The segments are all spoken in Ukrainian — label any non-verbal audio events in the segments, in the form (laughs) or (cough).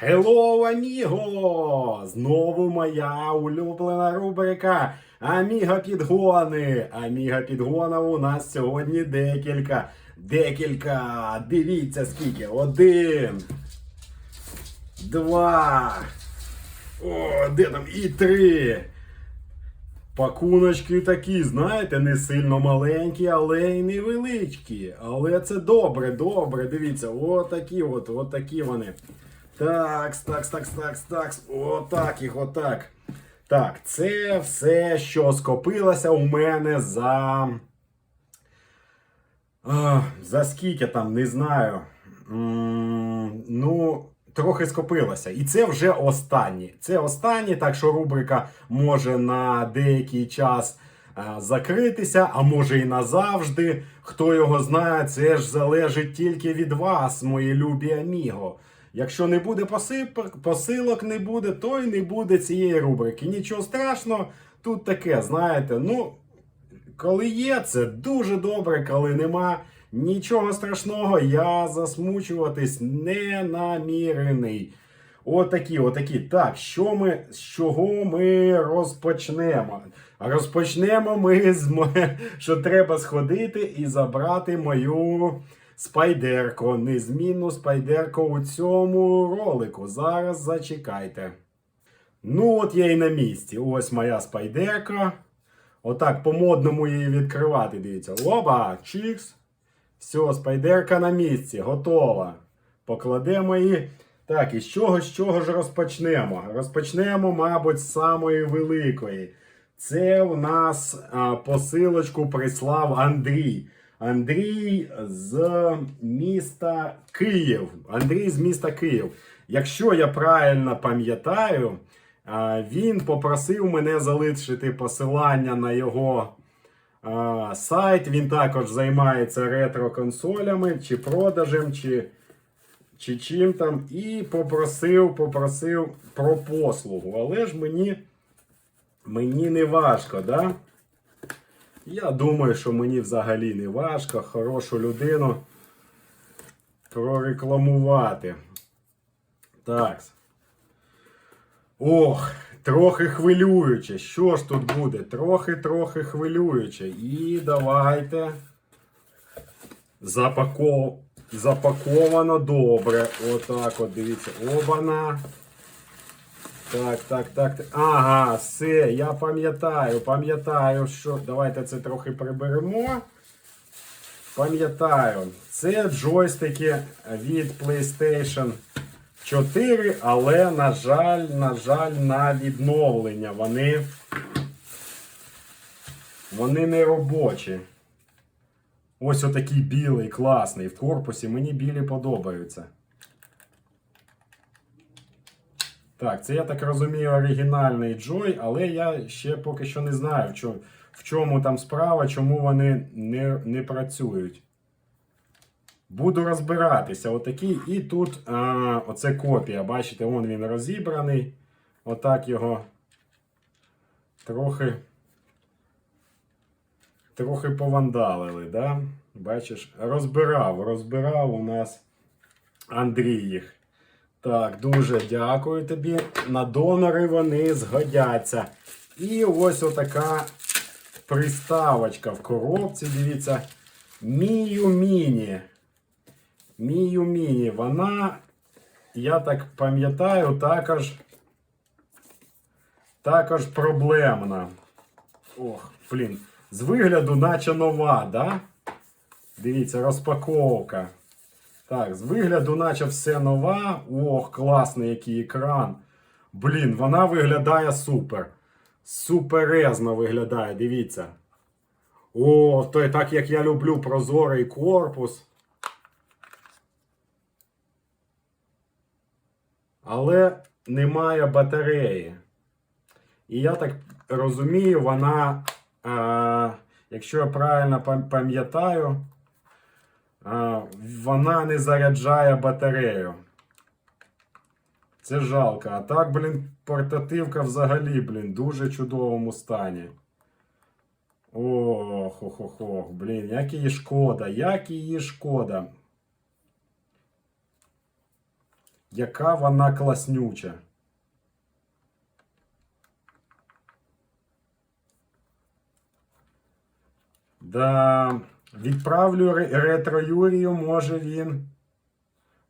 Hello, аміго! Знову моя улюблена рубрика Аміго підгони. Аміго підгонів у нас сьогодні декілька. Декілька. Дивіться скільки. Один. Два. О, де там? І три. Пакуночки такі, знаєте, не сильно маленькі, але й невеличкі. Але це добре, добре. Дивіться, отакі от, отакі вони. Такс, такс, такс, такс, такс. Отак їх, отак. Так, це все, що скопилося у мене за. За скільки там, не знаю. Ну, трохи скопилося. І це вже останні. Це останні, так що рубрика може на деякий час а, закритися, а може і назавжди. Хто його знає, це ж залежить тільки від вас, мої любі аміго. Якщо не буде посип- посилок, не буде, то й не буде цієї рубрики. Нічого страшного, тут таке, знаєте, ну. Коли є, це дуже добре, коли нема. Нічого страшного, я засмучуватись не намірений. Отакі, отакі. Так, що ми, з чого ми розпочнемо? Розпочнемо ми з що треба сходити і забрати мою спайдерку. Незмінну спайдерку у цьому ролику. Зараз зачекайте. Ну, от я і на місці. Ось моя спайдерка. Отак по-модному її відкривати. Дивіться. Оба! Чікс. Все, спайдерка на місці, готова. Покладемо її. Так, і з чого, з чого ж розпочнемо? Розпочнемо, мабуть, з самої великої. Це у нас а, посилочку прислав Андрій. Андрій з міста Київ. Андрій з міста Київ. Якщо я правильно пам'ятаю, він попросив мене залишити посилання на його сайт. Він також займається ретро-консолями, чи продажем, чи, чи чим там. І попросив, попросив про послугу. Але ж мені, мені не важко, да? Я думаю, що мені взагалі не важко хорошу людину прорекламувати. Так. Ох, трохи хвилююче. Що ж тут буде? Трохи-трохи хвилююче. І давайте. Запаков... Запаковано добре. Отак от, дивіться. Обана. Так, так. так. Ага, все, я пам'ятаю, пам'ятаю, що. Давайте це трохи приберемо. Пам'ятаю, це джойстики від PlayStation 4, але, на жаль, на жаль, на відновлення. Вони, вони не робочі. Ось отакий білий, класний в корпусі. Мені білі подобаються. Так, це я так розумію оригінальний Joy, але я ще поки що не знаю, в чому, там справа, чому вони не, не працюють. Буду розбиратися. Отакий. І тут а, оце копія. Бачите, вон він розібраний. Отак його трохи. Трохи повандалили, да? Бачиш, розбирав, розбирав у нас Андрій їх. Так, дуже дякую тобі. На донори вони згодяться. І ось отака приставочка в коробці. Дивіться. Мію Міні. Мію Міні. Вона, я так пам'ятаю, також, також проблемна. Ох, блін. З вигляду, наче нова, да? Дивіться, розпаковка. Так, з вигляду, наче все нова. Ох, класний який екран. Блін, вона виглядає супер. Суперезно виглядає, дивіться. О, то так як я люблю прозорий корпус. Але немає батареї. І я так розумію, вона, е, якщо я правильно пам'ятаю, а, вона не заряджає батарею. Це жалко. А так, блін, портативка взагалі, блін, дуже чудовому стані. Ох, ох, ох, ох, блін, як її шкода, як її шкода. Яка вона класнюча. Да, відправлю ретро Юрію, може він.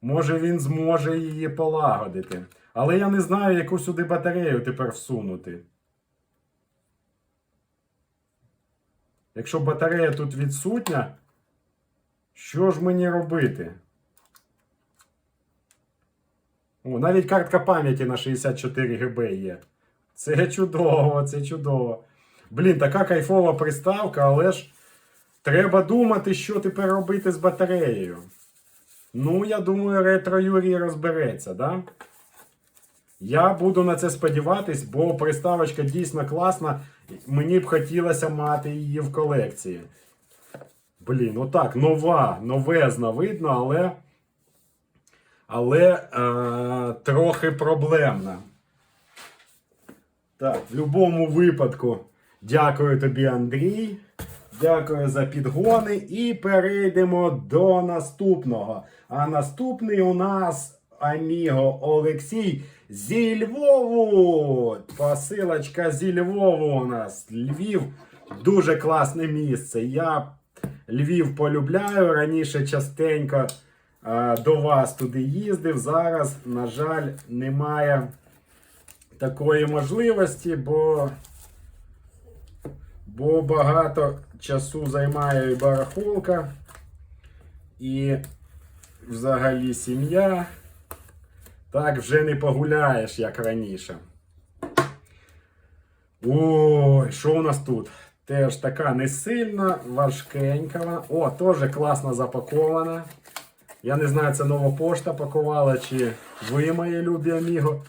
Може він зможе її полагодити. Але я не знаю, яку сюди батарею тепер всунути. Якщо батарея тут відсутня, що ж мені робити? О, навіть картка пам'яті на 64 ГБ є. Це чудово, це чудово. Блін, така кайфова приставка, але ж треба думати, що тепер робити з батареєю. Ну, я думаю, ретро Юрій розбереться, да? Я буду на це сподіватись, бо приставочка дійсно класна. Мені б хотілося мати її в колекції. Блін, отак, нова, новезна видно, але. Але е, трохи проблемна. Так, в будь-якому випадку, дякую тобі, Андрій. Дякую за підгони. І перейдемо до наступного. А наступний у нас Аміго Олексій зі Львову. Посилочка зі Львову у нас. Львів дуже класне місце. Я Львів полюбляю. Раніше частенько до вас туди їздив. Зараз, на жаль, немає такої можливості, бо бо багато часу займає і барахолка, і взагалі сім'я. Так вже не погуляєш, як раніше. Ой, що у нас тут? Теж така не сильно важкенька. О, теж класно запакована. Я не знаю, це нова пошта пакувала, чи ви, мої любі аміго.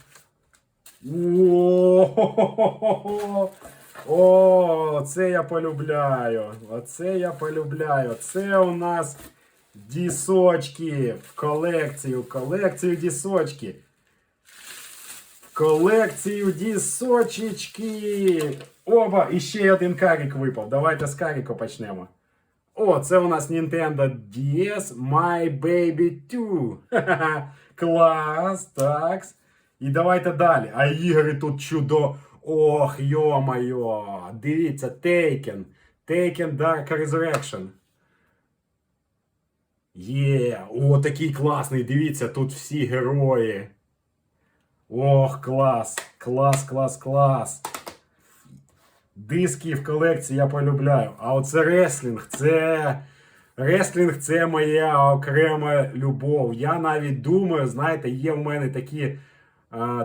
О, це я полюбляю. Оце я полюбляю. Це у нас дісочки в колекцію. В колекцію дісочки. В колекцію дісочечки. Оба, і ще один карік випав. Давайте з каріку почнемо. О, це у нас Nintendo DS My Baby 2. Ха-ха-ха. (laughs) Клас, так. І давайте далі. А ігри тут чудо. Ох, йо-моє. Дивіться, Taken. Taken Dark Resurrection. Є, о, такий класний. Дивіться, тут всі герої. Ох, клас. Клас, клас, клас. Диски в колекції я полюбляю. А оце реслінг, це. Реслінг це моя окрема любов. Я навіть думаю, знаєте, є в мене такі, е,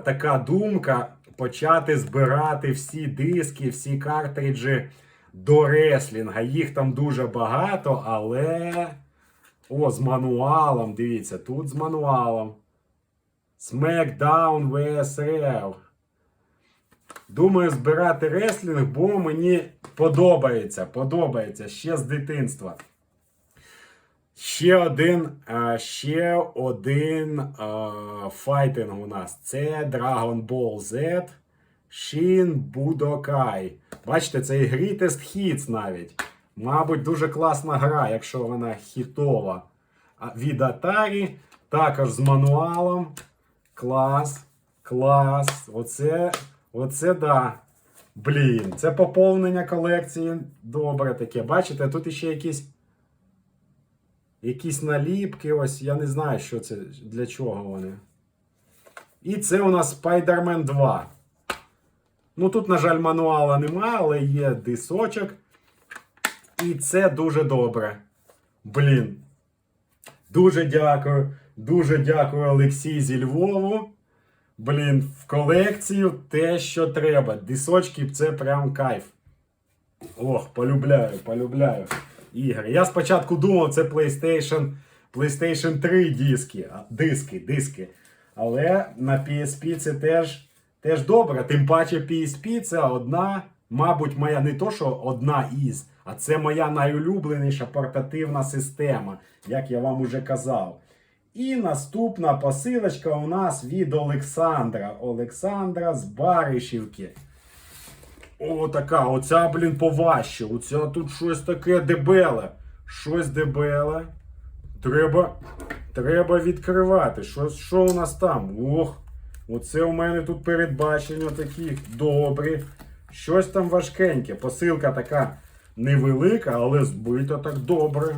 така думка почати збирати всі диски, всі картриджі до реслінга. Їх там дуже багато, але. О, з мануалом. Дивіться, тут з мануалом. SmackDown VSRL. Думаю, збирати реслінг, бо мені подобається. Подобається ще з дитинства. Ще один, е, ще один е, файтинг у нас. Це Dragon Ball Z Shin Budokai. Бачите, це і Greatest Hits навіть. Мабуть, дуже класна гра, якщо вона хітова. Від Atari, також з мануалом. Клас. Клас. Оце, оце да. Блін, це поповнення колекції. Добре таке. Бачите, тут іще якісь. Якісь наліпки, ось я не знаю, що це, для чого вони. І це у нас Spider-Man 2. Ну тут, на жаль, мануала немає, але є дисочок. І це дуже добре. Блін. Дуже дякую. Дуже дякую Олексій зі Львову. Блін, в колекцію те, що треба. Дисочки це прям кайф. Ох, полюбляю, полюбляю ігри. Я спочатку думав, це PlayStation, PlayStation 3 диски, диски, диски. Але на PSP це теж, теж добре. Тим паче PSP це одна, мабуть, моя не то, що одна із, а це моя найулюбленіша портативна система, як я вам уже казав. І наступна посилочка у нас від Олександра. Олександра з Баришівки. О, така, оця, блін, поважче. Оця тут щось таке дебеле. Щось дебеле. Треба. Треба відкривати. Що, що у нас там? Ох. Оце у мене тут передбачення такі добрі. Щось там важкеньке. Посилка така невелика, але збита так добре.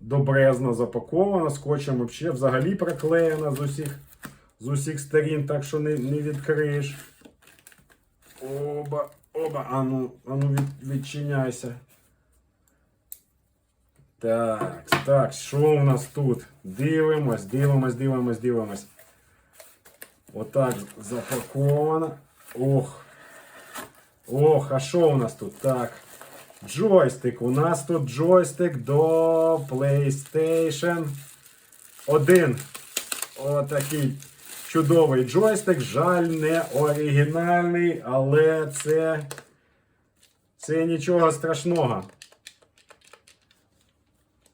Добрезно запакована, скотчем вообще взагалі приклеєна з усіх, з усіх сторін, так що не, не відкриєш. Оба, оба, ану, ану від, відчиняйся. Так, так, що у нас тут? Дивимось, дивимось, дивимось, дивимось. Отак запаковано. Ох. Ох, а що у нас тут? Так. Джойстик. У нас тут джойстик до PlayStation 1. Отакий чудовий джойстик. Жаль, не оригінальний, але це. Це нічого страшного.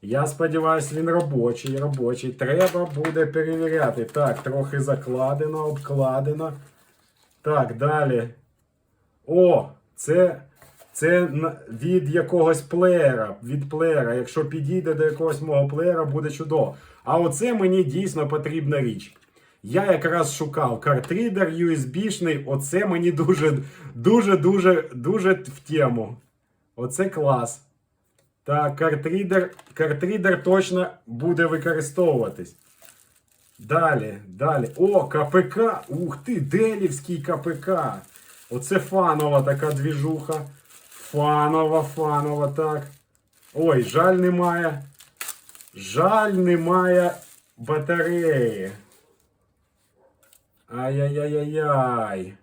Я сподіваюся, він робочий, робочий. Треба буде перевіряти. Так, трохи закладено, обкладено. Так, далі. О, це, це від якогось плеєра. Від плеєра. Якщо підійде до якогось мого плеєра, буде чудово. А оце мені дійсно потрібна річ. Я якраз шукав картридер USB-шний. Оце мені дуже, дуже, дуже, дуже в тему. Оце клас. Так, картридер, картридер точно буде використовуватись. Далі, далі. О, КПК. Ух ти, Делівський КПК. Оце фанова така двіжуха. Фанова, фанова, так. Ой, жаль немає. Жаль немає батареї. Ай-яй-яй-яй-яй.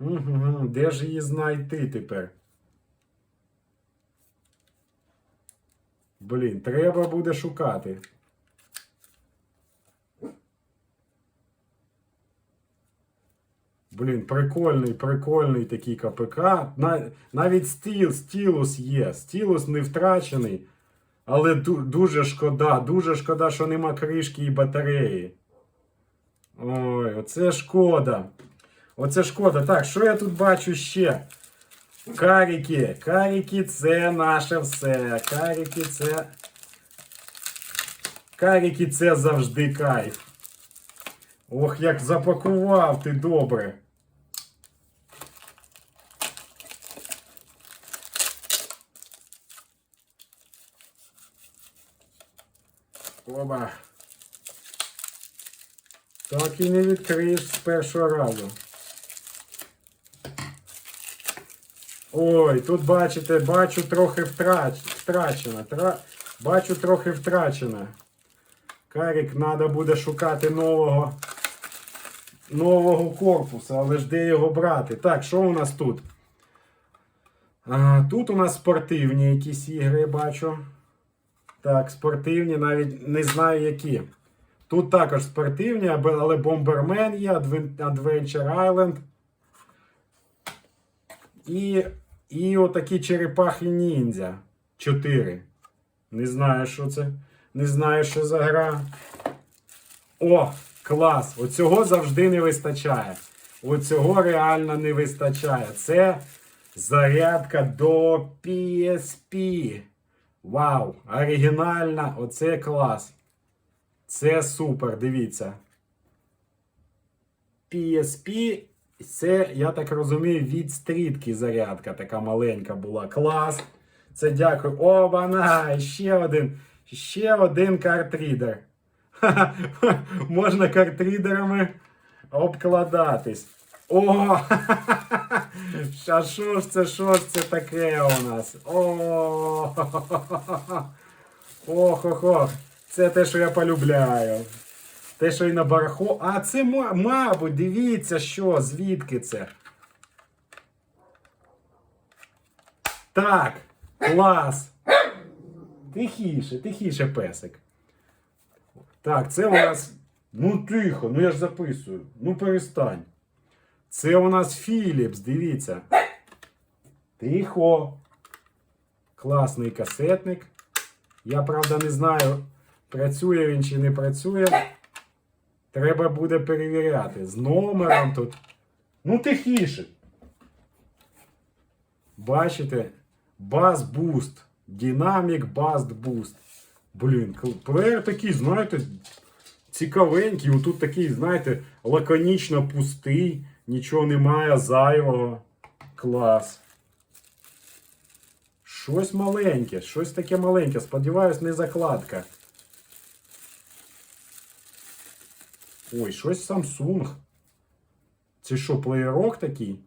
Угу, де ж її знайти тепер? Блін, треба буде шукати. Блін, прикольний, прикольний такий КПК. Навіть стіл, стілус є. Стілус не втрачений. Але дуже шкода, дуже шкода, що нема кришки і батареї. Ой, оце шкода. Оце шкода. Так, що я тут бачу ще? Каріки. Каріки це наше все. Каріки це. Каріки це завжди кайф. Ох, як запакував ти добре. Оба. Так і не відкриєш з першого разу. Ой, тут бачите, бачу трохи втрач, втрачено. Тра, бачу трохи втрачено. Карік, треба буде шукати нового, нового корпуса, але ж де його брати? Так, що у нас тут? А, тут у нас спортивні якісь ігри, бачу. Так, спортивні, навіть не знаю які. Тут також спортивні, але Bomberman є, Adven- Adventure Island. І, і отакі черепахи ніндзя. Чотири. Не знаю, що це. Не знаю, що за гра. О, клас! Оцього завжди не вистачає. Оцього реально не вистачає. Це зарядка до PSP. Вау! Оригінальна, оце клас. Це супер, дивіться. PSP, це, я так розумію, від стрітки зарядка така маленька була. Клас. Це дякую. Оба-на! Ще один. Ще один картрідер. (laughs) Можна картрідерами обкладатись. О! (laughs) А що ж це, що ж це таке у нас? О! Ох-ох-ох. Це те, що я полюбляю. Те, що і на барахо. А це, мабуть, дивіться, що, звідки це. Так, клас. Тихіше, тихіше, песик. Так, це у нас. Ну тихо, ну я ж записую. Ну перестань. Це у нас Філіпс, дивіться. Тихо. Класний касетник. Я правда не знаю, працює він чи не працює. Треба буде перевіряти. З номером тут. Ну, тихіше. Бачите? Бас Boost. Dynamic Bust Boost. Блін, плеєр такий, знаєте, цікавенький. Отут такий, знаєте, лаконічно пустий, нічого немає зайвого. Клас. Щось маленьке, щось таке маленьке. Сподіваюсь, не закладка. Ой, щось Samsung. Це що, плеєрок такий?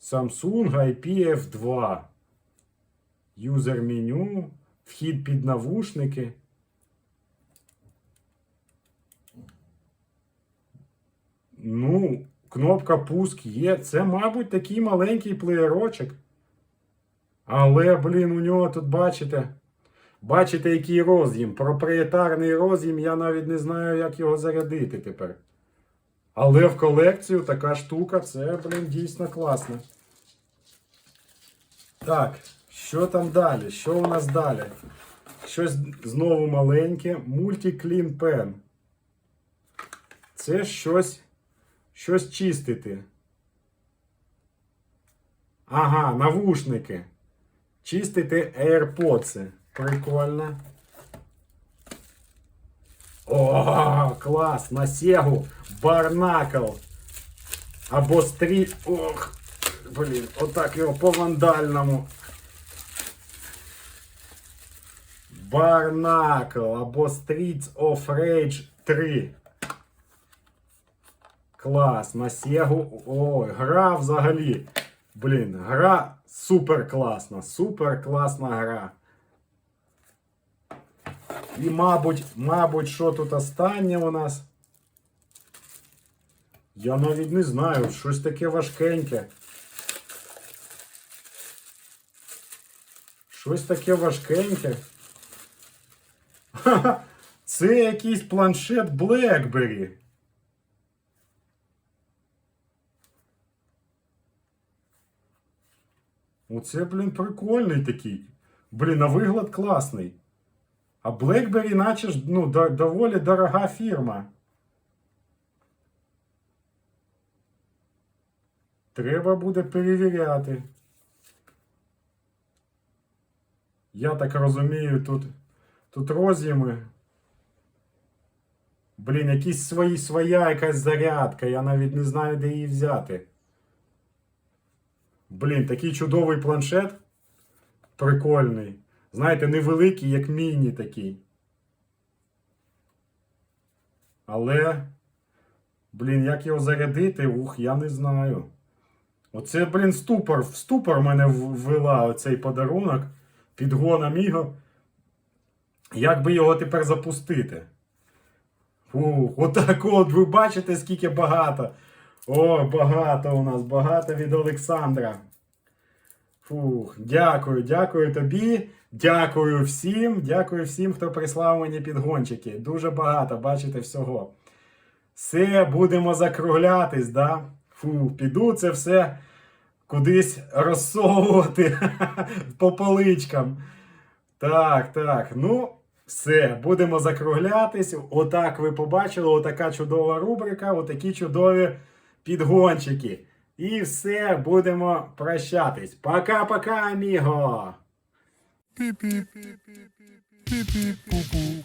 Samsung IPF2. Юзер меню. Вхід під навушники. Ну, кнопка пуск є. Це, мабуть, такий маленький плеєрочок. Але, блін, у нього тут бачите. Бачите, який роз'єм. Проприєтарний роз'єм, я навіть не знаю, як його зарядити тепер. Але в колекцію така штука, це, блін, дійсно класно. Так, що там далі? Що у нас далі? Щось знову маленьке. Multi-Clean Pen. Це щось, щось чистити. Ага, навушники. Чистити AirPods. Прикольно. О, клас! На Сегу Барнакл. Або стріт. Ох, блін, отак його по вандальному. Барнакл або Streets of Rage 3. Клас, на Сегу. Ой, гра взагалі. Блін, гра супер класна. Супер класна гра. І, мабуть, мабуть, що тут останнє у нас? Я навіть не знаю, щось таке важкеньке. Щось таке важкеньке. Ха-ха, Це якийсь планшет BlackBerry. Оце, блін, прикольний такий. Блін, на вигляд класний. А BlackBerry, наче ж, ну, до- доволі дорога фірма. Треба буде перевіряти. Я так розумію, тут, тут роз'єми. Блін, якісь свої, своя якась зарядка. Я навіть не знаю, де її взяти. Блін, такий чудовий планшет. Прикольний. Знаєте, невеликий, як міні такий. Але, блін, як його зарядити, ух, я не знаю. Оце, блін, ступор. В ступор мене ввела оцей подарунок. Підгон Аміго. Як би його тепер запустити? Фух, отак от, ви бачите, скільки багато. О, багато у нас, багато від Олександра. Фух, дякую, дякую тобі. Дякую всім. Дякую всім, хто прислав мені підгончики. Дуже багато, бачите, всього. Все, будемо закруглятись, да? Фу, піду це все кудись розсовувати (laughs) по поличкам. Так, так. Ну, все, будемо закруглятись. Отак ви побачили, отака чудова рубрика, отакі чудові підгончики. І все, будемо прощатись. Пока-пока, аміго! Пі-пі. Пі-пі-пу-пу.